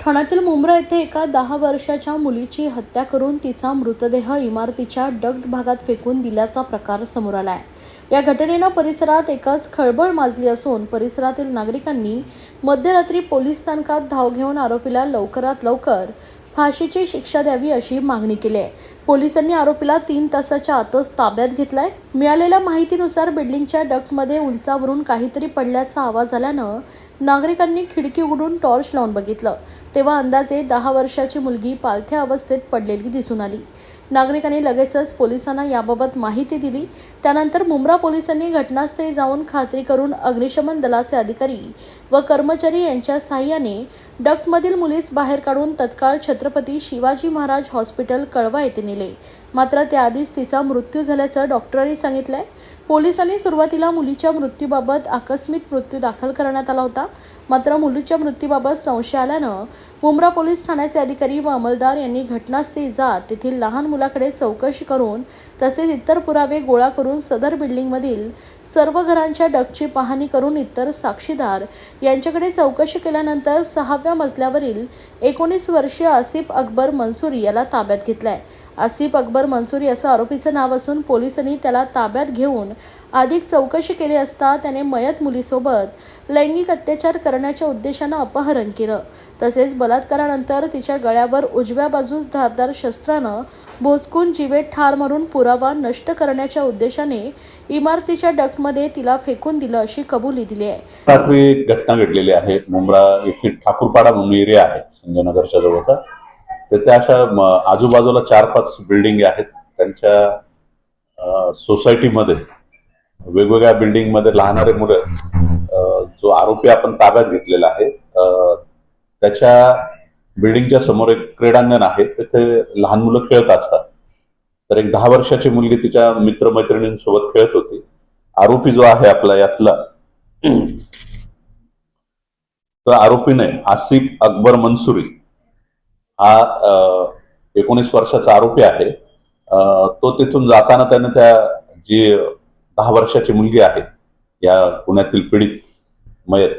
ठाण्यातील मुंब्रा येथे एका दहा वर्षाच्या मुलीची हत्या करून तिचा मृतदेह इमारतीच्या डग्ड भागात फेकून दिल्याचा प्रकार समोर आला आहे या घटनेनं परिसरात एकच खळबळ माजली असून परिसरातील नागरिकांनी मध्यरात्री पोलीस स्थानकात धाव घेऊन आरोपीला लवकरात लवकर फाशीची शिक्षा द्यावी अशी मागणी केली आहे पोलिसांनी आरोपीला तीन तासाच्या आतच ताब्यात घेतलाय. मिळालेल्या माहितीनुसार बिल्डिंगच्या डक्टमध्ये उंचावरून काहीतरी पडल्याचा आवाज आल्यानं नागरिकांनी खिडकी उघडून टॉर्च लावून बघितलं. तेव्हा अंदाजे दहा वर्षाची मुलगी पालथ्या अवस्थेत पडलेली दिसून आली. नागरिकांनी लगेचच पोलिसांना याबाबत माहिती दिली. त्यानंतर मुंब्रा पोलिसांनी घटनास्थळी जाऊन खात्री करून अग्निशमन दलाचे अधिकारी व कर्मचारी यांच्या सहाय्याने डक्टमधील मुलीस बाहेर काढून तत्काळ छत्रपती शिवाजी महाराज हॉस्पिटल कळवा येथे नेले. मात्र त्याआधीच तिचा मृत्यू झाल्याचं डॉक्टरांनी सांगितलंय. पोलिसांनी सुरुवातीला मुलीच्या मृत्यूबाबत आकस्मिक मृत्यू दाखल करण्यात आला होता. मात्र मुलीच्या मृत्यूबाबत संशय आल्यानं मुंब्रा पोलीस ठाण्याचे अधिकारी व अंमलदार यांनी घटनास्थळी जात तेथील लहान मुलाकडे चौकशी करून तसेच इतर पुरावे गोळा करून सदर बिल्डिंगमधील सर्व घरांच्या डगची पाहणी करून इतर साक्षीदार यांच्याकडे चौकशी केल्यानंतर सहाव्या मजल्यावरील एकोणीस वर्षीय आसिफ अकबर मनसुरी याला ताब्यात घेतलाय. आसिफ अकबर मंसुरी असं आरोपीचं नाव असून पोलिसांनी त्याला ताब्यात घेऊन अधिक चौकशी केली असता त्याने मयत मुलीसोबत लैंगिक अत्याचार करण्याच्या उद्देशानं अपहरण केलं. तसेच बलात्कारानंतर तिच्या गळ्यावर उजव्या बाजूस धारदार शस्त्रानं भोसकून जीवे ठार मारून पुरावा नष्ट करण्याच्या उद्देशाने इमारतीच्या डक्टमध्ये तिला फेकून दिलं अशी कबुली दिली आहे. रात्री घटना घडलेली आहे. मुंब्रा येथील ठाकूरपाडा म्हणून एरिया आहे संजयनगरच्या जवळचा. तर त्या अशा आजूबाजूला चार पाच बिल्डिंग आहेत. त्यांच्या सोसायटीमध्ये वेगवेगळ्या बिल्डिंगमध्ये राहणारे मुलं जो आरोपी आपण ताब्यात घेतलेला आहे त्याच्या बिल्डिंगच्या समोर एक क्रीडांगण आहे. तिथे लहान मुलं खेळत असतात. तर एक दहा वर्षाची मुलगी तिच्या मित्रमैत्रिणींसोबत खेळत होती. आरोपी जो आहे आपला यातला तर आरोपीने आसिफ अकबर मनसुरी हा एकोणीस वर्षाचा आरोपी आहे. तो तिथून जाताना त्याने त्या जी दहा वर्षाची मुलगी आहे या पुण्यातील पीडित मयत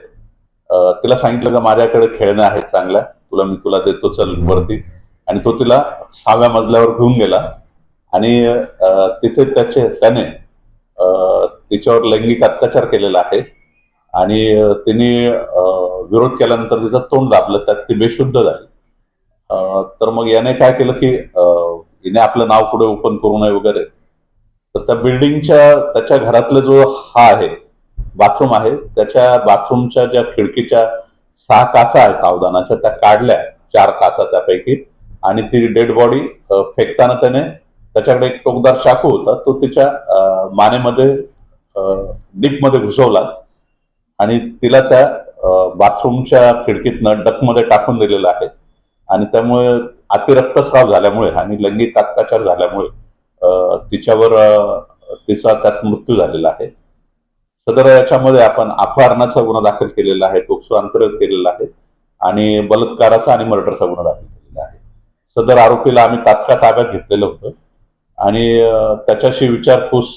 तिला सांगितलं का माझ्याकडे खेळणं आहेत चांगल्या तुला मी तुला देतो चल वरती. आणि तो तिला सहाव्या मजल्यावर घेऊन गेला. आणि तिथे त्याचे त्याने तिच्यावर लैंगिक अत्याचार केलेला आहे. आणि तिने विरोध केल्यानंतर तिचं तोंड दाबलं त्यात ती बेशुद्ध झाली. तर मग याने काय केलं की हिने आपलं नाव पुढे ओपन करू नये वगैरे. तर त्या बिल्डिंगच्या त्याच्या घरातला जो हा आहे बाथरूम आहे त्याच्या बाथरूमच्या ज्या खिडकीच्या सहा काचा आहेत अवदानाच्या त्या काढल्या चार काचा त्यापैकी. आणि ती डेड बॉडी फेकताना त्याने त्याच्याकडे एक टोकदार चाकू होता तो तिच्या मानेमध्ये डीपमध्ये घुसवला. आणि तिला त्या बाथरूमच्या खिडकीतनं डकमध्ये टाकून दिलेलं आहे. आणि त्यामुळे अतिरक्तस्राव झाल्यामुळे आणि लैंगिक अत्याचार झाल्यामुळे तिच्यावर तिचा त्यात मृत्यू झालेला आहे. सदर याच्यामध्ये आपण अपहरणाचा गुन्हा दाखल केलेला आहे टोक्सो अंतर्गत केलेला आहे आणि बलात्काराचा आणि मर्डरचा गुन्हा दाखल केलेला आहे. सदर आरोपीला आम्ही तात्काळ ताब्यात घेतलेलं होतं आणि त्याच्याशी विचारपूस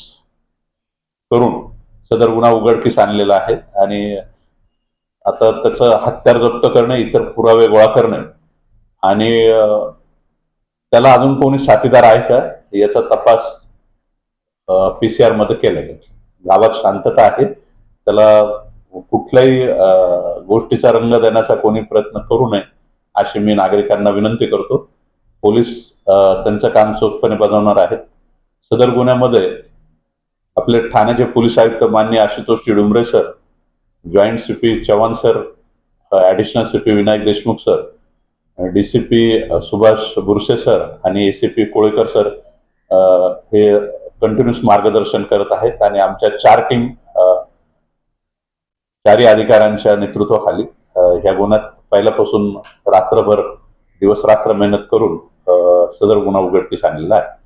करून सदर गुन्हा उघडकीस आणलेला आहे आणि आता त्याचं हत्यार जप्त करणे इतर पुरावे गोळा करणे आणि त्याला अजून कोणी साथीदार आहे का? याचा तपास पीसीआरमध्ये केला जाईल गावात शांतता आहे. त्याला कुठल्याही गोष्टीचा रंग देण्याचा कोणी प्रयत्न करू नये अशी मी नागरिकांना विनंती करतो. पोलीस त्यांचं काम चोखपणे बजावणार आहेत. सदर गुन्ह्यामध्ये आपले ठाण्याचे पोलीस आयुक्त मान्य Ashutosh Chidumbare sir joint CP Chavan sir additional CP Vinayak Deshmukh sir DCP Subhash Burse sir आणि एसीपी कोळेकर सर हे कंटिन्युअस मार्गदर्शन करत आहेत आणि आमच्या चार टीम चारही अधिकाऱ्यांच्या नेतृत्वाखाली ह्या गुन्ह्यात पहिल्यापासून रात्रभर दिवस रात्र मेहनत करून सदर गुन्हा उघडकीस आणलेला आहे.